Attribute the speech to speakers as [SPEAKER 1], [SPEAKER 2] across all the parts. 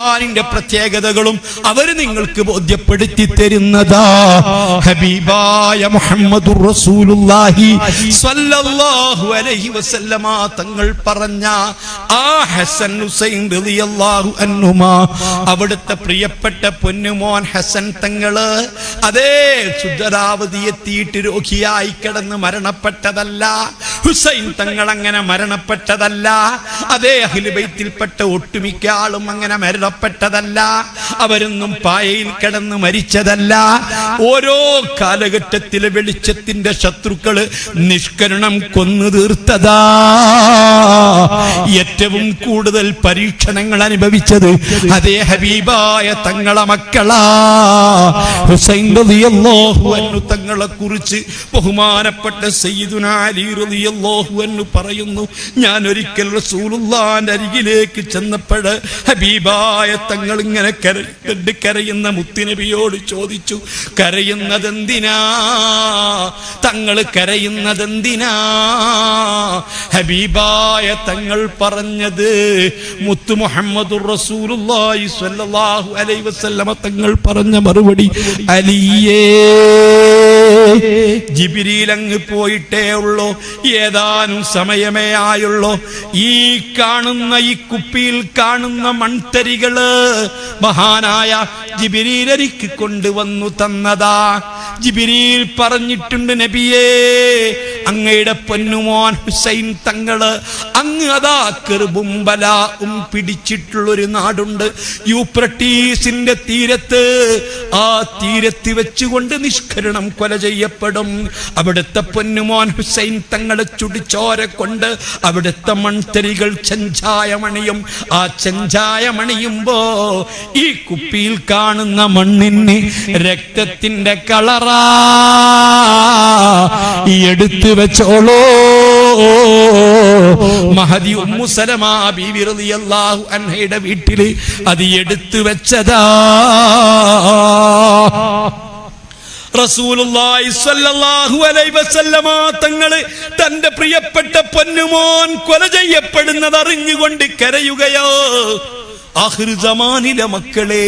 [SPEAKER 1] ഖുർആനിന്റെ പ്രത്യേകതകളും അവർ നിങ്ങൾക്ക് ബോധ്യപ്പെടുത്തി തരുന്നതാ. ഹബീബായ മുഹമ്മദുർ റസൂലുള്ളാഹി സ്വല്ലല്ലാഹു അലൈഹി വസല്ലമ തങ്ങൾ പറഞ്ഞ ആ ഹസൻ ഹുസൈൻ റളിയല്ലാഹു അൻഹുമ അവിടുത്തെ പ്രിയപ്പെട്ട പൊന്നുമോൻ ഹസൻ തങ്ങൾ അതേ സുന്ദരാവതി എത്തിയിട്ട് രോഗിയായി കിടന്ന് മരണപ്പെട്ടതല്ല. ഹുസൈൻ തങ്ങൾ അങ്ങനെ മരണപ്പെട്ടതല്ല. അതേ അഹിലുബൈത്തിൽപ്പെട്ട ഒട്ടുമിക്ക ആളും അങ്ങനെ മരണപ്പെട്ടതല്ല. അവരൊന്നും പായയിൽ കിടന്ന് മരിച്ചതല്ല. ഓരോ കാലഘട്ടത്തിലെ വെളിച്ചത്തിന്റെ ശത്രുക്കൾ നിഷ്കരണം കൊന്നു തീർത്തതാ. ഏറ്റവും കൂടുതൽ പരീക്ഷണങ്ങൾ അനുഭവിച്ചത് അതേ ഹബീബായ തങ്ങളെ മക്കളാ. ഹുസൈൻ തങ്ങളെ കുറിച്ച് ബഹുമാനപ്പെട്ട സയ്യിദുന അലി റളിയല്ലാഹു എന്ന് പറയുന്നു ഞാൻ ഒരിക്കൽ റസൂലുള്ളാന്റെ അരികിലേക്ക് ചെന്നപ്പോൾ ഹബീബായ തങ്ങൾ ഇങ്ങനെ കരണ്ട് കരയുന്ന മുത്തുനബിയോട് ചോദിച്ചു കരയുന്നതെന്തിനാ? തങ്ങൾ കരയുന്നതെന്തിനാ? ഹബീബായ തങ്ങൾ പറഞ്ഞത് മുത്തു മുഹമ്മദുർ റസൂലുള്ളാഹി സ്വല്ലല്ലാഹു അലൈഹി വസല്ലമ തങ്ങൾ പറഞ്ഞ മറുപടി അലിയേ ജിബിരിയിൽ അങ്ങ് പോയിട്ടേ ഉള്ളൂ ഏതാനും സമയമേ ആയുള്ളൂ. ഈ കാണുന്ന ഈ കുപ്പിയിൽ കാണുന്ന മൺതരികൾ മഹാനായ ജിബിരിയിലേക്ക് കൊണ്ടുവന്നു തന്നതാ. ജിബിരിയിൽ പറഞ്ഞിട്ടുണ്ട് നബിയേ അങ്ങയുടെ പൊന്നുമോൻ ഹുസൈൻ തങ്ങൾ അങ്ങ് അതാ കെറുബും ഉം പിടിച്ചിട്ടുള്ളൊരു നാടുണ്ട്. യൂപ്രട്ടീസിന്റെ തീരത്ത് ആ തീരത്ത് വെച്ചുകൊണ്ട് നിഷ്കരണം കൊല ചെയ്യപ്പെടും. അവിടുത്തെ പൊന്നുമോൻ ഹുസൈൻ തങ്ങളെ ചുടിച്ചോര കൊണ്ട് അവിടുത്തെ മൺതരികൾ ചെഞ്ചായമണിയും ആ ചെഞ്ചായമണിയുമ്പോ ഈ കുപ്പിയിൽ കാണുന്ന മണ്ണിന് രക്തത്തിന്റെ കളറാ എടുത്തു വെച്ചോളോ. മഹദി ഉമ്മു സലമ ബീവി റളിയല്ലാഹു അൻഹയുടെ വീട്ടിൽ അത് എടുത്തു വെച്ചതാ. തങ്ങൾ തന്റെ പ്രിയപ്പെട്ട പൊന്നുമോൻ കൊല ചെയ്യപ്പെടുന്നത് അറിഞ്ഞുകൊണ്ട് കരയുകയോ. ആഖിർ ജമാനിലെ മക്കളെ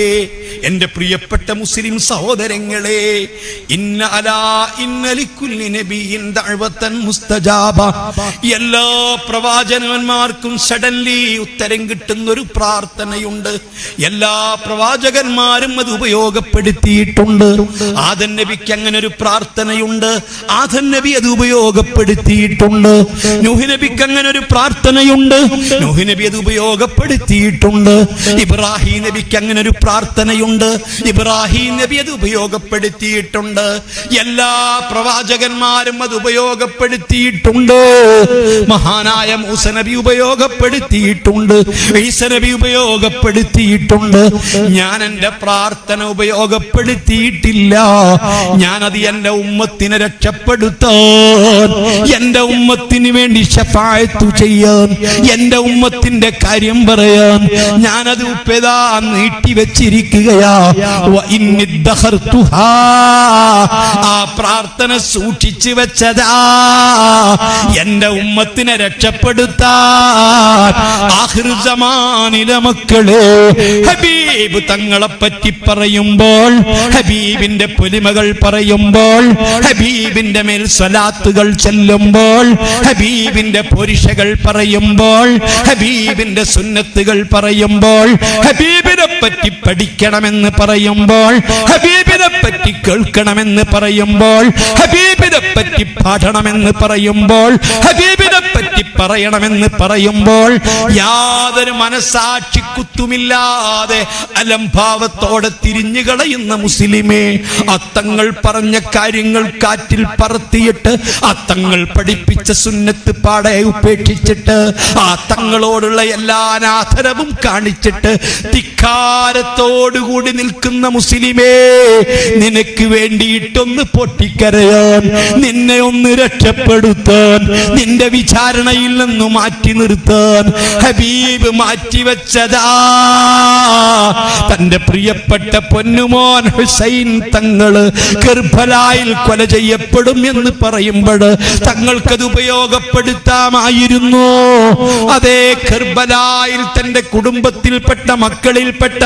[SPEAKER 1] എന്റെ പ്രിയപ്പെട്ട മുസ്ലിം സഹോദരങ്ങളെ ഇന്ന അലാ ദഅവതൻ മുസ്തജാബ. എല്ലാ പ്രവാചകന്മാർക്കും സഡൻലി ഉത്തരം കിട്ടുന്ന ഒരു പ്രാർത്ഥനയുണ്ട്. എല്ലാ പ്രവാചകന്മാരും അത് ഉപയോഗപ്പെടുത്തിയിട്ടുണ്ട്. ആദൻ നബിക്ക് അങ്ങനെ ഒരു പ്രാർത്ഥനയുണ്ട്. ആദൻ നബി അത് ഉപയോഗപ്പെടുത്തിയിട്ടുണ്ട്. നൂഹ് നബിക്ക് അങ്ങനെ ഒരു പ്രാർത്ഥനയുണ്ട്. നൂഹ് നബി അത് ഉപയോഗപ്പെടുത്തിയിട്ടുണ്ട്. ഇബ്രാഹിം നബിക്ക് അങ്ങനെ ഒരു പ്രാർത്ഥനയുണ്ട്. ഇബ്രാഹിം നബി അത് ഉപയോഗപ്പെടുത്തിയിട്ടുണ്ട്. എല്ലാ പ്രവാചകന്മാരും അത് ഉപയോഗപ്പെടുത്തിയിട്ടുണ്ട്. മഹാനായ മൂസ നബി ഉപയോഗപ്പെടുത്തിയിട്ടുണ്ട്. ഈസ നബി ഉപയോഗപ്പെടുത്തിയിട്ടുണ്ട്. ഞാൻ എന്റെ പ്രാർത്ഥന ഉപയോഗപ്പെടുത്തിയിട്ടില്ല. ഞാനത് എന്റെ ഉമ്മത്തിനെ രക്ഷപ്പെടുത്താൻ എന്റെ ഉമ്മത്തിന് വേണ്ടി ശഫായത്തു ചെയ്യാൻ എന്റെ ഉമ്മത്തിന്റെ കാര്യം പറയാൻ ഞാനത് ഉപ്പേതാ നീട്ടി ദഖർതുഹാ. ആ പ്രാർത്ഥന സൂക്ഷിച്ചു വെച്ചതാ. എന്റെ ഉമ്മത്തിനെ രക്ഷപ്പെടുത്താൻ മക്കളെ ഹബീബ് തങ്ങളെ പറ്റി പറയുമ്പോൾ ഹബീബിന്റെ പൊലിമകൾ പറയുമ്പോൾ ഹബീബിന്റെ മേൽ സ്വലാത്തുകൾ ചെല്ലുമ്പോൾ ഹബീബിന്റെ പുരുഷകൾ പറയുമ്പോൾ ഹബീബിന്റെ സുന്നത്തുകൾ പറയുമ്പോൾ ഹബീബിനെ പറ്റി പഠിക്കണമെന്ന് പറയുമ്പോൾ ഹബീബിനെ പറ്റി കേൾക്കണമെന്ന് പറയുമ്പോൾ ഹബീബിനെ പറ്റി പാടണമെന്ന് പറയുമ്പോൾ ഹബീബിനെ പറ്റി പറയണമെന്ന് പറയുമ്പോൾ യാതൊരു മനസാക്ഷി കുത്തുമില്ലാതെ അലംഭാവത്തോടെ തിരിഞ്ഞു കളയുന്ന മുസ്ലിമേ അത്തങ്ങൾ പറഞ്ഞ കാര്യങ്ങൾ കാറ്റിൽ പറത്തിയിട്ട് അത്തങ്ങൾ പഠിപ്പിച്ച സുന്നത്ത് പാടെ ഉപേക്ഷിച്ചിട്ട് ആ തങ്ങളോടുള്ള എല്ലാ അനാഥരവും കാണിച്ചിട്ട് ധിക്കാരത്തോടുകൂടി നിൽക്കുന്ന മുസ്ലിമേ നിനക്ക് വേണ്ടിയിട്ടൊന്ന് പൊട്ടിക്കരയാൻ നിന്നെ ഒന്ന് രക്ഷപ്പെടുത്താൻ നിന്റെ വിചാരണയിൽ നിന്ന് മാറ്റി നിർത്താൻ ഹബീബ് മാറ്റിവെച്ചതാ തന്റെ പ്രിയപ്പെട്ട പൊന്നുമോൻ ഹുസൈൻ തങ്ങൾ കർബലായിൽ കൊല ചെയ്യപ്പെടും എന്ന് പറയുമ്പോൾ തങ്ങൾക്കത് ഉപയോഗപ്പെടുത്താമായിരുന്നു. അതേ കർബലായിൽ തന്റെ കുടുംബത്തിൽപ്പെട്ട മക്കളിൽപ്പെട്ട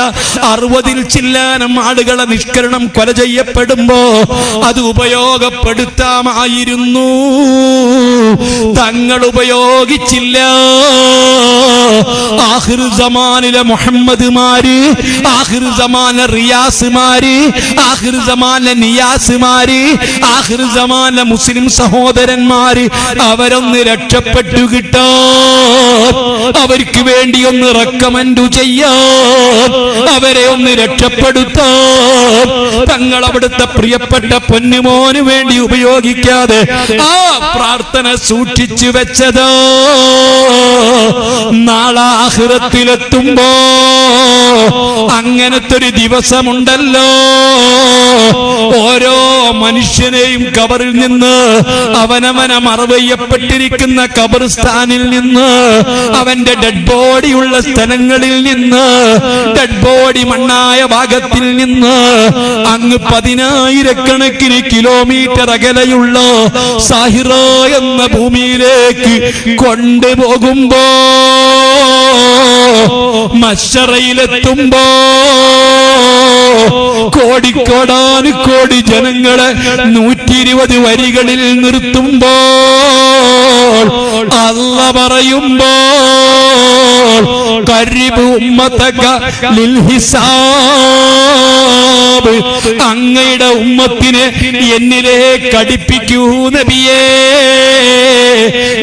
[SPEAKER 1] അറുപതിൽ ചില്ലാനം ആളുകളെ നിഷ്കരണം കൊല ചെയ്യപ്പെടുമ്പോ അത് ഉപയോഗപ്പെടുത്താമായിരുന്നു. തങ്ങൾ ഉപയോഗിച്ചില്ല. ആഹിർ സമാനിലെ മുഹമ്മദ്മാര് ആഹിർ സമാന റിയാസുമാര് ആഹിർ സമാന നിയാസുമാര് ആഹിർ സമാന മുസ്ലിം സഹോദരന്മാര് അവരൊന്ന് രക്ഷപ്പെട്ടു കിട്ടോ. അവർക്ക് വേണ്ടി ഒന്ന് റെക്കമെൻഡ് ചെയ്യോ. അവരെ ഒന്ന് രക്ഷപ്പെടുത്തോ. തങ്ങൾ അവിടുത്തെ പ്രിയപ്പെട്ട പൊന്നുമോന് വേണ്ടി ഉപയോഗിക്കാതെ ആ പ്രാർത്ഥന സൂക്ഷിച്ചു വെച്ചതോ. നാളാഹൃത്തിലെത്തുമ്പോ അങ്ങനത്തെ ഒരു ദിവസമുണ്ടല്ലോ. ഓരോ മനുഷ്യനെയും കബറിൽ നിന്ന് അവനവനെ മറവയ്യപ്പെട്ടിരിക്കുന്ന കബർസ്ഥാനിൽ നിന്ന് അവന്റെ ഡെഡ് ബോഡി ഉള്ള സ്ഥലങ്ങളിൽ നിന്ന് ഡെഡ് ബോഡി മണ്ണായ ഭാഗത്തിൽ നിന്ന് അങ്ങ് പതിനായിരക്കണക്കിന് കിലോമീറ്റർ അകലെയുള്ള സാഹിറ എന്ന ഭൂമിയിലേക്ക് കൊണ്ടുപോകുമ്പോ മശറയിലെത്തുമ്പോ കോടിക്കോടാന് കോടി ജനങ്ങളെ നൂറ്റി ഇരുപത് വരികളിൽ നിർത്തുമ്പോൾ അല്ല പറയുമ്പോൾ കരിബ് ഉമ്മതക ലിൽ ഹിസാബ്. അങ്ങയുടെ ഉമ്മത്തിനെ എന്നിലേക്ക് അടുപ്പിക്കൂ നബിയേ.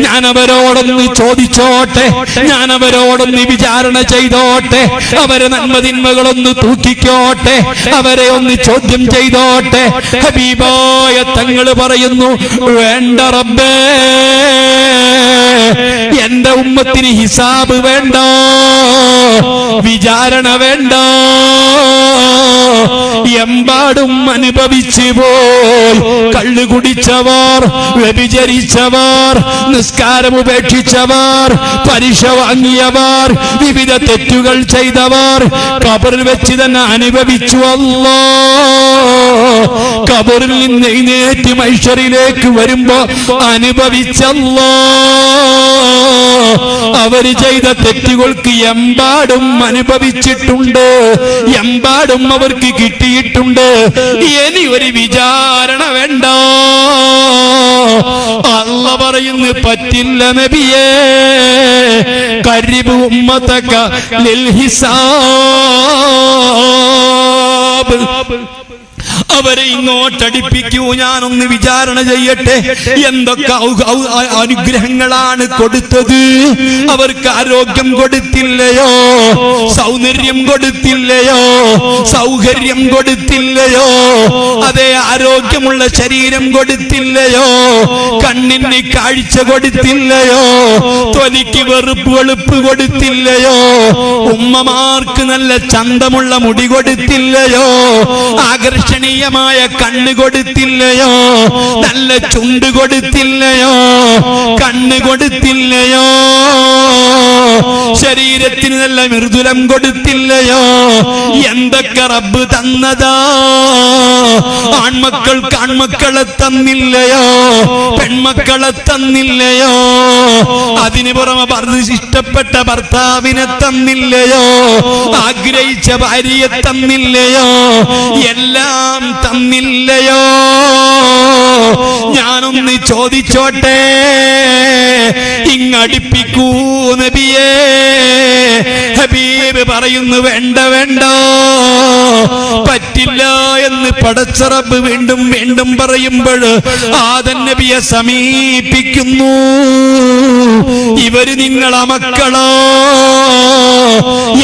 [SPEAKER 1] ഞാൻ അവരോടൊന്ന് ചോദിച്ചോട്ടെ ഞാൻ അവരോടൊന്ന് വിചാരണ ചെയ്തോട്ടെ അവരെ നന്മതിന്മകളൊന്ന് തൂക്കിക്കോട്ടെ അവരെ ഒന്ന് ചോദ്യം ചെയ്തോട്ടെ. ഹബീബായ തങ്ങൾ പറയുന്നു വേണ്ട റബ്ബേ എന്റെ ഉമ്മത്തിന് ഹിസാബ് വേണ്ട? വിചാരണ വേണ്ട? എമ്പാടും അനുഭവിച്ചു പോയി. കള്ളു കുടിച്ചവർ വ്യഭിചരിച്ചവർ നിസ്കാരം ഉപേക്ഷിച്ചവർ പരിശ വാങ്ങിയവർ വിവിധ തെറ്റുകൾ ചെയ്തവർ കബറിൽ വെച്ച് തന്നെ അനുഭവിച്ചു അല്ലോ. കബറിൽ നിന്ന് എഴുന്നേറ്റ് മൈഷറിലേക്ക് വരുമ്പോ അനുഭവിച്ചല്ലോ. അവർ ചെയ്ത തെറ്റുകൾക്ക് എമ്പാടും അനുഭവിച്ചിട്ടുണ്ട് എമ്പാടും അവർക്ക് കിട്ടിയിട്ടുണ്ട്. ഇനി ഒരു വിചാരണ വേണ്ട. അല്ല പറയുന്നു പറ്റില്ല നബിയേ. കരിബ് ഉമ്മത്തക്ക ലിൽ അവരെ ഇങ്ങോട്ടടിപ്പിക്കൂ ഞാനൊന്ന് വിചാരണ ചെയ്യട്ടെ? എന്തൊക്കെ അനുഗ്രഹങ്ങളാണ് കൊടുത്തത്? അവർക്ക് ആരോഗ്യം കൊടുത്തില്ലയോ? സൗന്ദര്യം കൊടുത്തില്ലയോ? സൗകര്യം കൊടുത്തില്ലയോ? അതേ ആരോഗ്യമുള്ള ശരീരം കൊടുത്തില്ലയോ? കണ്ണിന് കാഴ്ച കൊടുത്തില്ലയോ? തൊലിക്ക് വെറുപ്പ് വെളുപ്പ് കൊടുത്തില്ലയോ? ഉമ്മമാർക്ക് നല്ല ചന്തമുള്ള മുടി കൊടുത്തില്ലയോ? ആകർഷണീയമായ കണ്ണ് കൊടുത്തില്ലയോ? നല്ല ചുണ്ട് കൊടുത്തില്ലയോ? കണ്ണ് കൊടുത്തില്ലയോ? ശരീരത്തിന് നല്ല മൃദുലം കൊടുത്തില്ലയോ? എന്തൊക്കെ റബ്ബ് തന്നതാ? ആൺമക്കൾക്ക് ആൺമക്കളെ തന്നില്ലയോ? പെൺമക്കളെ തന്നില്ലയോ? അതിന് പുറമെ ഇഷ്ടപ്പെട്ട ഭർത്താവിനെ തന്നില്ലയോ? ആഗ്രഹിച്ച ഭാര്യയെ തന്നില്ലയോ? എല്ലാം തന്നില്ലയോ? ഞാനൊന്ന് ചോദിച്ചോട്ടെ? ഇങ്ങടിപ്പിക്കൂ നബിയേ. ഹബീബ് പറയുന്നു വേണ്ട വേണ്ട. പറ്റില്ല എന്ന് പടച്ചറബ് വീണ്ടും വീണ്ടും പറയുമ്പോൾ ആദൻ നബിയെ സമീപിക്കുന്നു. ഇവർ നിങ്ങളെ മക്കളോ?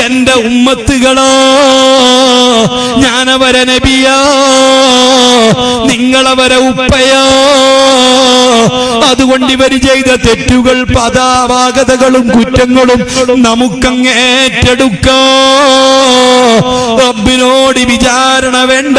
[SPEAKER 1] എന്റെ ഉമ്മത്തുകളോ? ഞാനവരെ നബിയോ? നിങ്ങളവരെ ഉപ്പയോ? അതുകൊണ്ട് ഇവർ ചെയ്ത തെറ്റുകൾ പദാവാഗതകളും കുറ്റങ്ങളും നമുക്കങ്ങ് ഏറ്റെടുക്കോ? റബ്ബിനോട് വിചാരണ വേണ്ട?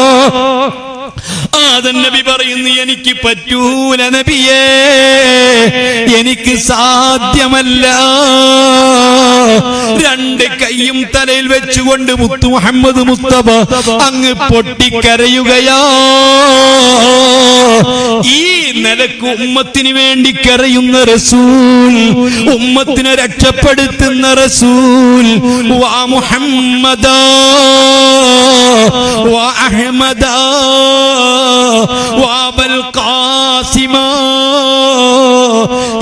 [SPEAKER 1] ആദൻ നബി പറയുന്നു എനിക്ക് പറ്റൂല നബിയേ എനിക്ക് സാധ്യമല്ല. രണ്ട് കൈയും തലയിൽ വെച്ചുകൊണ്ട് മുത്തു മുഹമ്മദ് മുസ്തഫ അങ്ങ് പൊട്ടിക്കരയുകയാ. ഈ നിലയ്ക്ക് ഉമ്മത്തിന് വേണ്ടി കരയുന്ന റസൂൽ ഉമ്മത്തിനെ രക്ഷപ്പെടുത്തുന്ന റസൂൽ വാ മുഹമ്മദ വാ അഹ്മദാ വാ കാസിമാ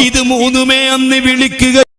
[SPEAKER 1] ഇത് മൂന്നുമേ അന്ന് വിളിക്കുക